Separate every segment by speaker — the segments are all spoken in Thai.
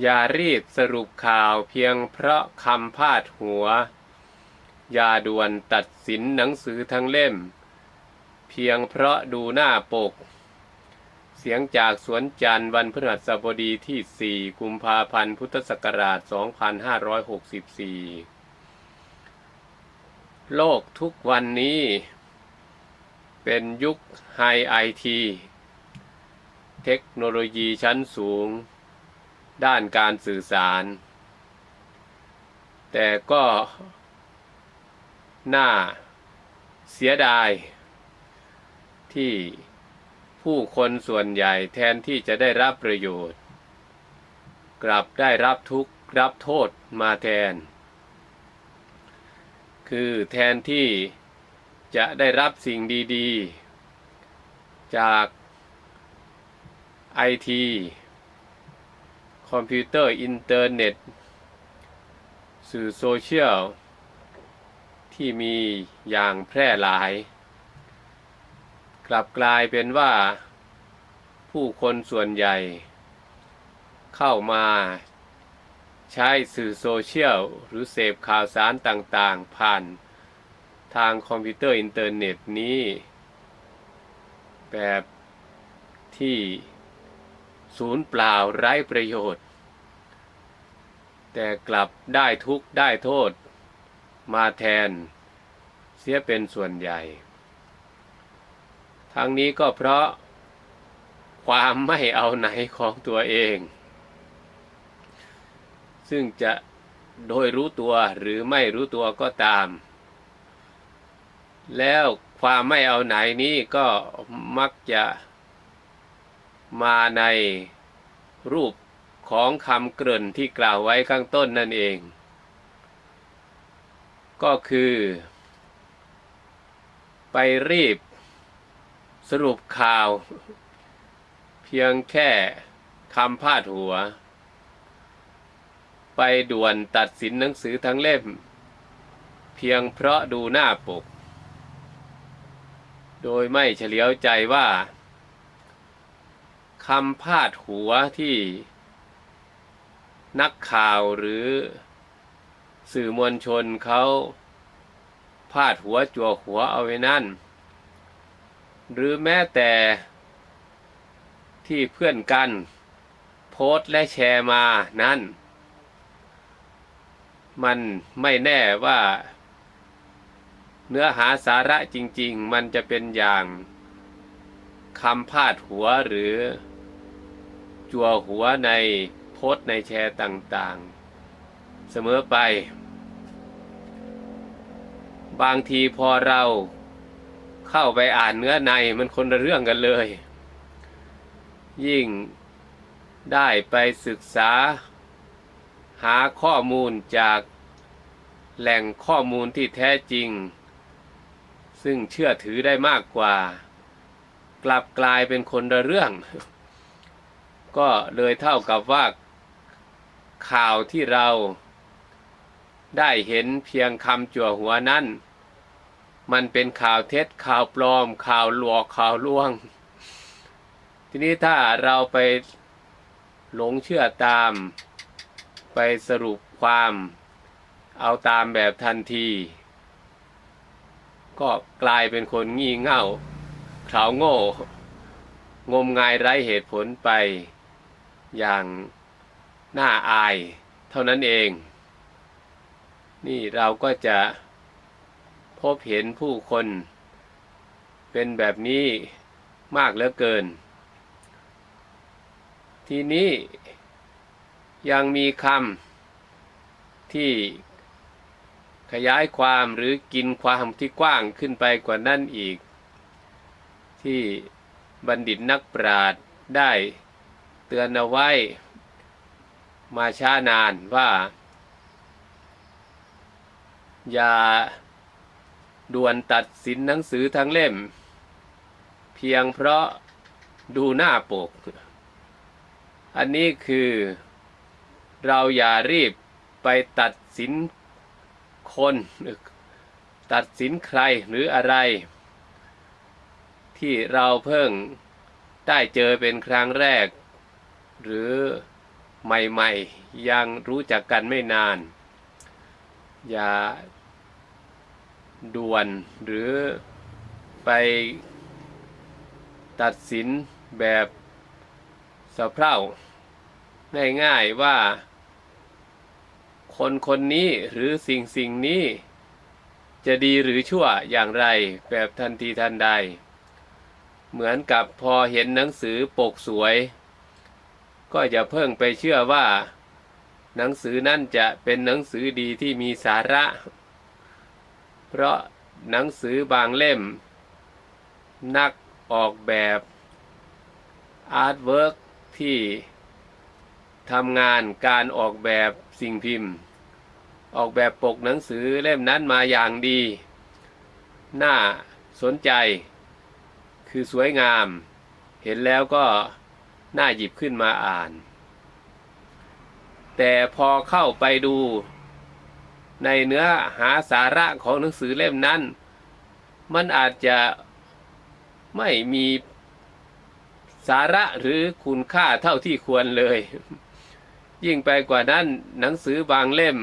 Speaker 1: อย่ารีบสรุปข่าวเพียงเพราะคำพาดหัว อย่าด่วนตัดสินหนังสือทั้งเล่ม เพียงเพราะดูหน้าปก เสียงจากสวนจันทร์วันพฤหัสบดีที่ 4 กุมภาพันธ์พุทธศักราช 2564 โลกทุกวันนี้ เป็นยุคไฮไอที เทคโนโลยีชั้นสูง ด้านการสื่อสาร แต่ก็น่าเสียดาย ที่ผู้คนส่วนใหญ่แทนที่จะได้รับประโยชน์ กลับได้รับทุกข์รับโทษมาแทน คือแทนที่จะได้รับสิ่งดี ๆ จากไอที คอมพิวเตอร์อินเทอร์เน็ต สื่อโซเชียล ที่มีอย่างแพร่หลาย กลับกลายเป็นว่า ผู้คนส่วนใหญ่ เข้ามาใช้สื่อโซเชียล หรือเสพข่าวสารต่างๆ ผ่านทางคอมพิวเตอร์อินเทอร์เน็ตนี้ แบบที่ ศูนย์เปล่าไร้ประโยชน์ แต่กลับได้ทุกข์ได้โทษ มาแทน เสียเป็นส่วนใหญ่ ทั้งนี้ก็เพราะ ความไม่เอาไหนของตัวเอง ซึ่งจะโดยรู้ตัวหรือไม่รู้ตัวก็ตาม แล้วความไม่เอาไหนนี้ก็มักจะ มาในรูปของคำเกริ่นที่กล่าวไว้ข้างต้นนั่นเอง ก็คือ ไปรีบ สรุปข่าว เพียงแค่คำพาดหัว ไปด่วนตัดสินหนังสือทั้งเล่ม เพียงเพราะดูหน้าปก โดยไม่เฉลียวใจว่า คำพาดหัวที่นักข่าวหรือสื่อมวลชนเขาพาดหัวจั่วหัวเอาไว้นั่น หรือแม้แต่ที่เพื่อนกัน โพสต์และแชร์มานั้น มันไม่แน่ว่า เนื้อหาสาระจริง ๆ มันจะเป็นอย่างคำพาดหัวหรือ จั่วหัวในโพสในแชร์ต่างๆ เสมอไป บางทีพอเราเข้าไปอ่านเนื้อในมันคนละเรื่องกันเลย ยิ่งได้ไปศึกษา หาข้อมูลจากแหล่งข้อมูลที่แท้จริง ซึ่งเชื่อถือได้มากกว่า กลับกลายเป็นคนละเรื่อง ก็เลยเท่ากับว่าข่าวที่เราได้เห็นเพียงคำจั่วหัวนั้น มันเป็นข่าวเท็จข่าวปลอม ข่าวหลอกข่าวลวง ทีนี้ถ้าเราไปหลงเชื่อตาม ไปสรุปความเอาตามแบบทันที ก็กลายเป็นคนงี่เง่าเขาโง่ งมงายไร้เหตุผลไป อย่างน่าอายเท่านั้นเอง นี่เราก็จะพบเห็นผู้คน เป็นแบบนี้มากเหลือเกิน ทีนี้ยังมีคำที่ขยายความหรือกินความที่กว้างขึ้นไปกว่านั้นอีก ที่บัณฑิตนักปราชญ์ได้ ตือนเอาไว้ มาช้านานว่า อย่าด่วนตัดสินหนังสือทั้งเล่ม เพียงเพราะดูหน้าปก อันนี้คือเราอย่ารีบไปตัดสินคน ตัดสินใครหรืออะไร ที่เราเพิ่งได้เจอเป็นครั้งแรก หรือใหม่ๆ ยังรู้จักกันไม่นาน อย่าด่วนหรือไปตัดสินแบบสะเพร่าง่ายๆว่า คนคนนี้หรือสิ่งสิ่งนี้ จะดีหรือชั่วอย่างไรแบบทันทีทันใด เหมือนกับพอเห็นหนังสือปกสวย ก็อย่าเพิ่งไปเชื่อว่า หนังสือนั่นจะเป็นหนังสือดีที่มีสาระ เพราะหนังสือบางเล่ม นักออกแบบอาร์ตเวิร์กที่ทำงานการออกแบบสิ่งพิมพ์ ออกแบบปกหนังสือเล่มนั้นมาอย่างดี น่าสนใจ คือสวยงาม เห็นแล้วก็ น่าหยิบขึ้นมาอ่าน แต่พอเข้าไปดูในเนื้อหาสาระของหนังสือเล่มนั้น มันอาจจะไม่มีสาระหรือคุณค่าเท่าที่ควรเลย ยิ่งไปกว่านั้นหนังสือบางเล่ม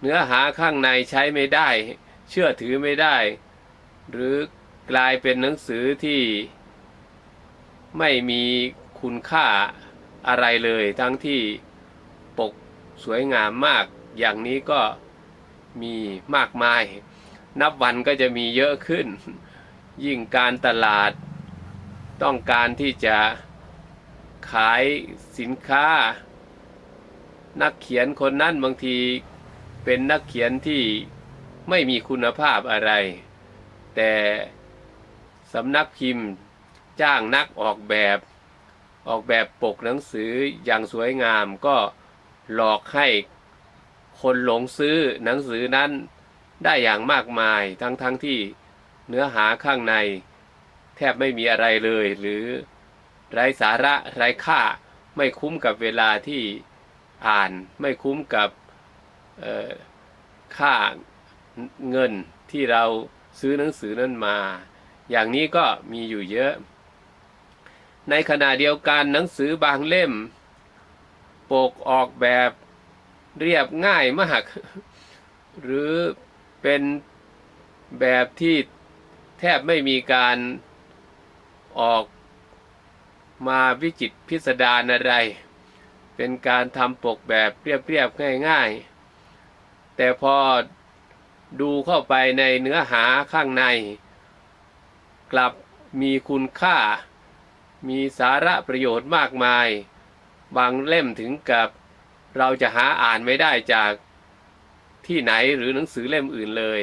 Speaker 1: เนื้อหาข้างในใช้ไม่ได้ เชื่อถือไม่ได้ หรือกลายเป็นหนังสือที่ไม่มี คุณค่าอะไรเลยทั้งที่ปกสวยงามมาก อย่างนี้ก็มีมากมาย นับวันก็จะมีเยอะขึ้น ยิ่งการตลาดต้องการที่จะขายสินค้า นักเขียนคนนั้นบางทีเป็นนักเขียนที่ไม่มีคุณภาพอะไร แต่สำนักพิมพ์จ้างนักออกแบบ ออกแบบปกหนังสืออย่างสวยงามก็หลอกให้คนหลงซื้อหนังสือนั้นได้อย่างมากมายทั้งๆทที่เนื้อหาข้างใน แทบไม่มีอะไรเลย หรือไร้สาระไร้ค่าไม่คุ้มกับเวลาที่อ่านไม่คุ้มกับค่าเงินที่เราซื้อหนังสือนั้นมา อย่างนี้ก็มีอยู่เยอะ ในขณะเดียวกันหนังสือบางเล่ม ปกออกแบบเรียบง่ายมาก หรือเป็นแบบที่แทบไม่มีการออกมาวิจิตพิสดารอะไร เป็นการทำปกแบบเรียบๆง่าย ๆ แต่พอดูเข้าไปในเนื้อหาข้างใน กลับมีคุณค่า มีสาระประโยชน์มากมาย บางเล่มถึงกับเราจะหาอ่านไม่ได้จากที่ไหนหรือหนังสือเล่มอื่นเลย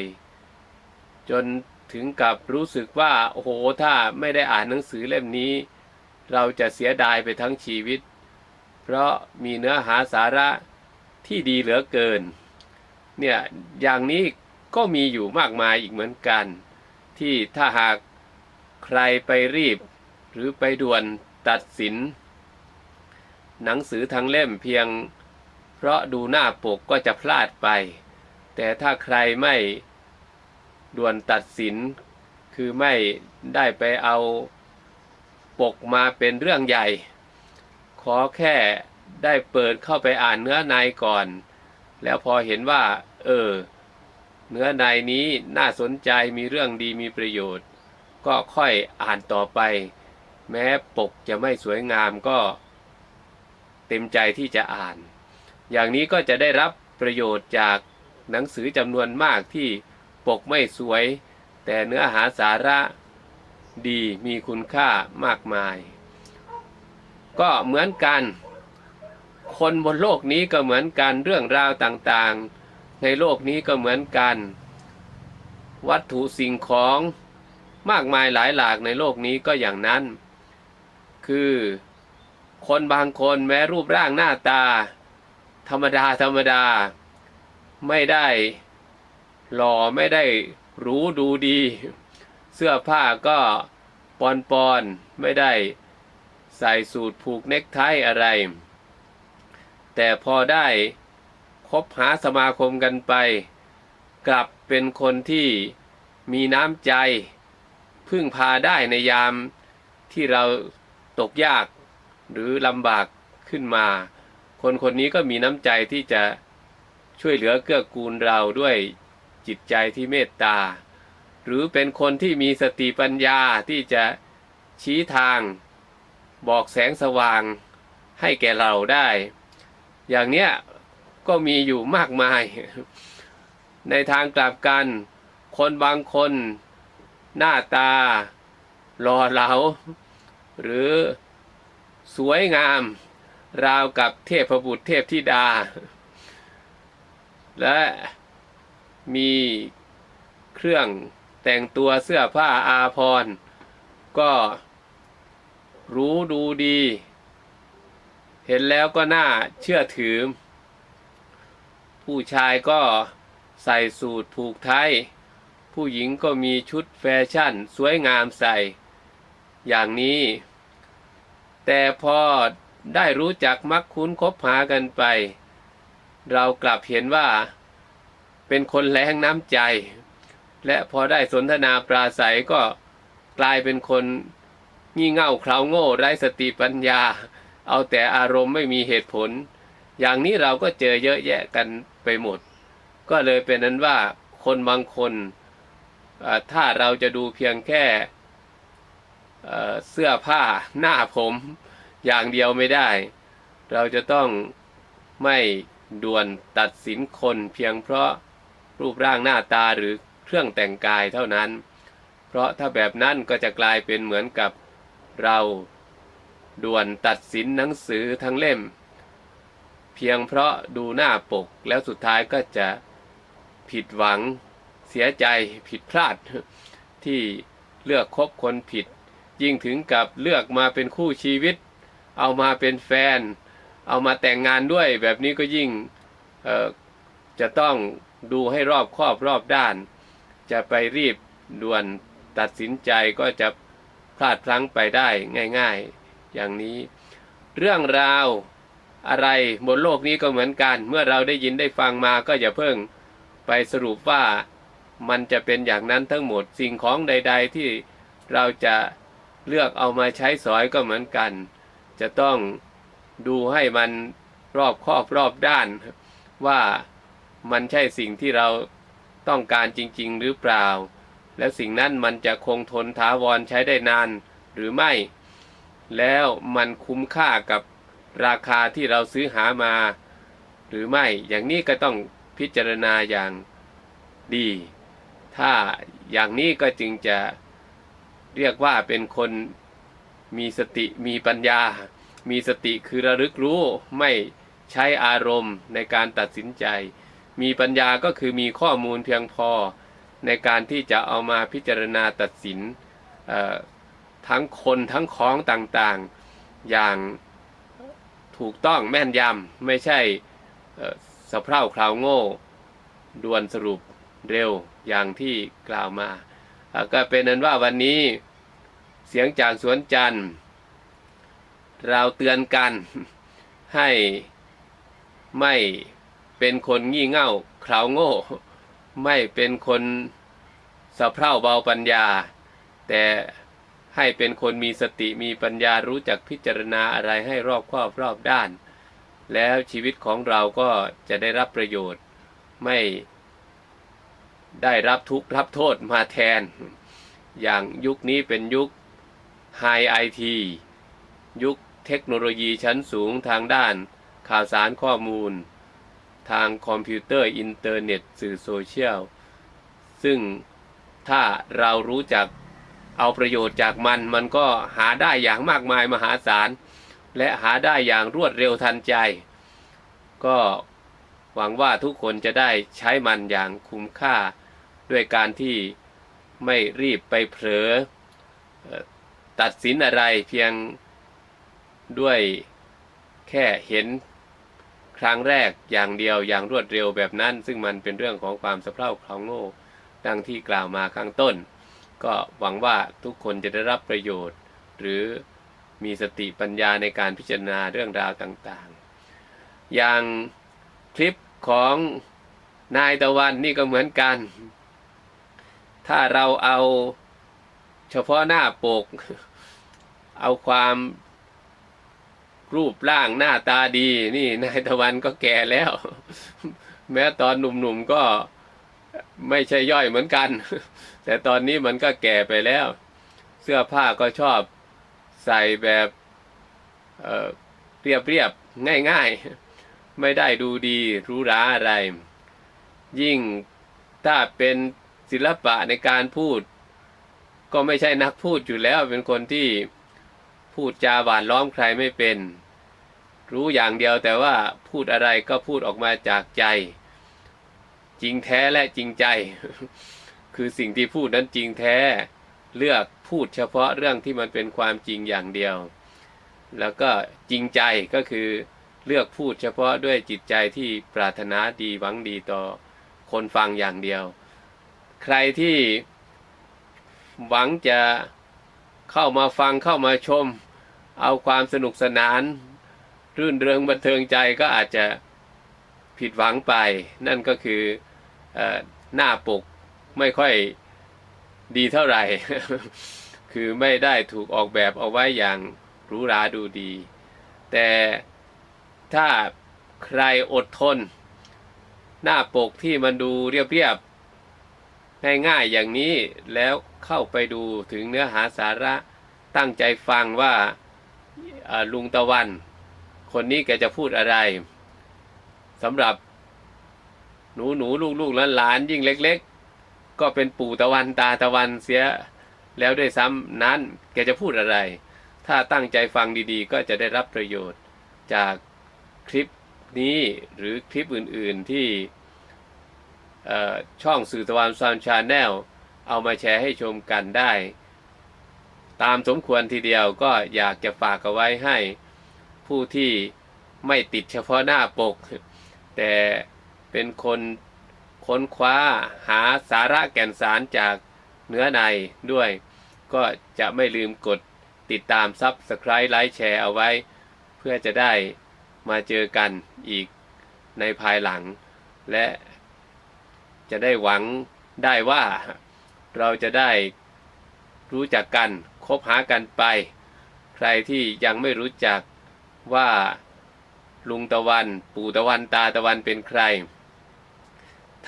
Speaker 1: จนถึงกับรู้สึกว่าโอ้โหถ้าไม่ได้อ่านหนังสือเล่มนี้ เราจะเสียดายไปทั้งชีวิต เพราะมีเนื้อหาสาระที่ดีเหลือเกิน เนี่ยอย่างนี้ก็มีอยู่มากมายอีกเหมือนกัน ที่ถ้าหากใครไปรีบ รือไปด่วนตัดสิน หนังสือทั้งเล่มเพียง เพราะดูหน้าปกก็จะพลาดไป แต่ถ้าใครไม่ด่วนตัดสิน คือไม่ได้ไปเอาปกมาเป็นเรื่องใหญ่ ขอแค่ได้เปิดเข้าไปอ่านเนื้อในก่อน แล้วพอเห็นว่า เออ เนื้อในนี้น่าสนใจมีเรื่องดีมีประโยชน์ ก็ค่อยอ่านต่อไป แม้ปกจะไม่สวยงามก็เต็มใจที่จะอ่าน อย่างนี้ก็จะได้รับประโยชน์จากหนังสือจำนวนมากที่ปกไม่สวย แต่เนื้อหาสาระดีมีคุณค่ามากมาย ก็เหมือนกัน คนบนโลกนี้ก็เหมือนกันเรื่องราวต่างๆ ในโลกนี้ก็เหมือนกัน วัตถุสิ่งของมากมายหลายหลากในโลกนี้ก็อย่างนั้น คือ คนบางคนแม้รูปร่างหน้าตา ธรรมดาธรรมดา ไม่ได้หล่อไม่ได้รู้ดูดี เสื้อผ้าก็ปอนปอนไม่ได้ใส่สูตรผูกเน็กไทอะไร แต่พอได้คบหาสมาคมกันไป กลับเป็นคนที่มีน้ำใจ พึ่งพาได้ในยามที่เรา ตกยาก หรือลำบากขึ้นมา คนคนนี้ก็มีน้ำใจที่จะช่วยเหลือเกื้อกูลเราด้วยจิตใจที่เมตตา หรือเป็นคนที่มีสติปัญญาที่จะชี้ทาง บอกแสงสว่างให้แก่เราได้ อย่างเนี้ยก็มีอยู่มากมาย ในทางกลับกัน คนบางคน หน้าตาหล่อเหลา หรือสวยงามราวกับเทพบุตรเทพธิดา และมีเครื่องแต่งตัวเสื้อผ้าอาภรณ์ก็รู้ดูดี เห็นแล้วก็น่าเชื่อถือ ผู้ชายก็ใส่สูทผูกไทย ผู้หญิงก็มีชุดแฟชั่นสวยงามใส่ อย่างนี้ แต่พอได้รู้จักมักคุ้นคบหากันไป เรากลับเห็นว่า เป็นคนแรงน้ำใจ และพอได้สนทนาปราศัยก็กลายเป็นคนงี่เง่าเคราโง่ไร้สติปัญญา เอาแต่อารมณ์ไม่มีเหตุผล อย่างนี้เราก็เจอเยอะแยะกันไปหมด ก็เลยเป็นนั้นว่าคนบางคนถ้าเราจะดูเพียงแค่ เสื้อผ้าหน้าผมอย่างเดียวไม่ได้ เราจะต้องไม่ด่วนตัดสินคนเพียงเพราะรูปร่างหน้าตาหรือเครื่องแต่งกายเท่านั้น เพราะถ้าแบบนั้นก็จะกลายเป็นเหมือนกับเราด่วนตัดสินหนังสือทั้งเล่ม เพียงเพราะดูหน้าปกแล้วสุดท้ายก็จะผิดหวังเสียใจผิดพลาดที่เลือกคบคนผิด ยิ่งถึงกับเลือกมาเป็นคู่ชีวิต เอามาเป็นแฟน เอามาแต่งงานด้วย แบบนี้ก็ยิ่งจะต้องดูให้รอบครอบรอบด้าน จะไปรีบด่วนตัดสินใจก็จะพลาดพลั้งไปได้ง่าย ๆ อย่างนี้ เรื่องราวอะไรบนโลกนี้ก็เหมือนกัน เมื่อเราได้ยินได้ฟังมาก็อย่าเพิ่งไปสรุปว่ามันจะเป็นอย่างนั้นทั้งหมดสิ่งของใด ๆ ที่เราจะ เลือกเอามาใช้สอยก็เหมือนกัน จะต้องดูให้มันรอบครอบรอบด้าน ว่ามันใช่สิ่งที่เราต้องการจริง ๆ หรือเปล่า แล้วสิ่งนั้นมันจะคงทนถาวรใช้ได้นานหรือไม่ แล้วมันคุ้มค่ากับราคาที่เราซื้อหามา หรือไม่อย่างนี้ก็ต้องพิจารณาอย่างดี ถ้าอย่างนี้ก็จึงจะ เรียกว่าเป็นคนมีสติมีปัญญา มีสติคือระลึกรู้ไม่ใช้อารมณ์ในการตัดสินใจ มีปัญญาก็คือมีข้อมูลเพียงพอในการที่จะเอามาพิจารณาตัดสินทั้งคนทั้งของต่างๆ อย่างถูกต้องแม่นยำไม่ใช่สะเพร่าคราวโง่ด่วนสรุปเร็วอย่างที่กล่าวมา ก็เป็นนั้นว่าวันนี้เสียงจากสวนจันทร์ เราเตือนกันให้ไม่เป็นคนงี่เง่าคราวโง่ ไม่เป็นคนสะเพร่าเบาปัญญา แต่ให้เป็นคนมีสติมีปัญญารู้จักพิจารณาอะไรให้รอบคอบรอบด้าน แล้วชีวิตของเราก็จะได้รับประโยชน์ไม่ ได้รับทุกข์รับโทษมาแทน อย่างยุคนี้เป็นยุคไฮไอทียุคเทคโนโลยีชั้นสูงทางด้านข่าวสารข้อมูล ทางคอมพิวเตอร์อินเทอร์เน็ตสื่อโซเชียล ซึ่งถ้าเรารู้จักเอาประโยชน์จากมันมันก็หาได้อย่างมากมายมหาศาล และหาได้อย่างรวดเร็วทันใจ ก็หวังว่าทุกคนจะได้ใช้มันอย่างคุ้มค่า ด้วยการที่ไม่รีบไปเผลอตัดสินอะไรเพียงด้วยแค่เห็นครั้งแรกอย่างเดียวอย่างรวดเร็วแบบนั้น ซึ่งมันเป็นเรื่องของความสะเพร่าคลองโง่ดังที่กล่าวมาข้างต้น ก็หวังว่าทุกคนจะได้รับประโยชน์ หรือมีสติปัญญาในการพิจารณาเรื่องราวต่างๆ อย่างคลิปของนายตะวันนี่ก็เหมือนกัน ถ้าเราเอาเฉพาะหน้าปก เอาความรูปร่างหน้าตาดี นี่นายตะวันก็แก่แล้ว แม้ตอนหนุ่มๆก็ไม่ใช่ย่อยเหมือนกัน แต่ตอนนี้มันก็แก่ไปแล้ว เสื้อผ้าก็ชอบใส่แบบเเรียบเรียบง่ายง่ายๆไม่ได้ดูดีหรูหราอะไร ยิ่งถ้าเป็น ศิลปะในการพูด ก็ไม่ใช่นักพูดอยู่แล้ว เป็นคนที่พูดจาหวานล้อมใครไม่เป็น รู้อย่างเดียวแต่ว่าพูดอะไรก็พูดออกมาจากใจ จริงแท้และจริงใจ คือสิ่งที่พูดนั้นจริงแท้ เลือกพูดเฉพาะเรื่องที่มันเป็นความจริงอย่างเดียว แล้วก็จริงใจก็คือเลือกพูดเฉพาะด้วยจิตใจที่ปรารถนาดีหวังดีต่อคนฟังอย่างเดียว ใครที่หวังจะเข้ามาฟังเข้ามาชม เอาความสนุกสนาน รื่นเริงบันเทิงใจก็อาจจะผิดหวังไป นั่นก็คือออหน้าปกไม่ค่อยดีเท่าไหร่ คือไม่ได้ถูกออกแบบเอาไว้อย่างหรูหราดูดี แต่ถ้าใครอดทน หน้าปกที่มันดูเรียบๆ ง่ายๆอย่างนี้แล้วเข้าไปดูถึงเนื้อหาสาระตั้งใจฟังว่าลุงตะวัน คนนี้แกจะพูดอะไรสำหรับ หนูหนูลูกลูกหลานหลานยิ่งเล็ก ๆ ก็เป็นปู่ตะวันตาตะวันเสียแล้วด้วยซ้ำนั้นแกจะพูดอะไร ถ้าตั้งใจฟังดีๆ ก็จะได้รับประโยชน์จากคลิปนี้หรือคลิปอื่นๆที่ ช่องสื่อตะวันซาวชาแนลเอามาแชร์ให้ชมกันได้ ตามสมควรทีเดียวก็อยากจะฝากเอาไว้ให้ผู้ที่ไม่ติดเฉพาะหน้าปก แต่เป็นคนค้นคว้าหาสาระแก่นสารจากเนื้อในด้วย ก็จะไม่ลืมกดติดตามซับสไคร b e ไลค์แชร์เอาไว้ เพื่อจะได้มาเจอกันอีกในภายหลัง และ จะได้หวังได้ว่าเราจะได้รู้จักกันคบหากันไป ใครที่ยังไม่รู้จักว่าลุงตะวัน ปู่ตะวันตาตะวันเป็นใคร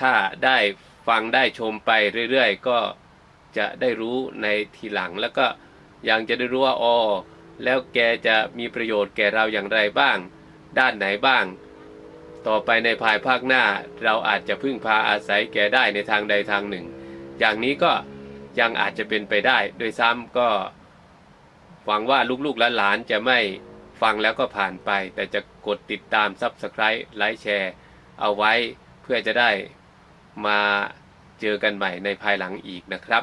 Speaker 1: ถ้าได้ฟังได้ชมไปเรื่อยๆ ก็จะได้รู้ในทีหลัง แล้วก็ยังจะได้รู้ว่าอ๋อแล้วแกจะมีประโยชน์แก่เราอย่างไรบ้าง ด้านไหนบ้าง ต่อไปในภายภาคหน้าเราอาจจะพึ่งพาอาศัยแกได้ในทางใดทางหนึ่ง อย่างนี้ก็ยังอาจจะเป็นไปได้ โดยซ้ำก็หวังว่าลูกๆหลานๆจะไม่ฟังแล้วก็ผ่านไป แต่จะกดติดตาม Subscribe ไลค์แชร์เอาไว้เพื่อจะได้มาเจอกันใหม่ในภายหลังอีกนะครับ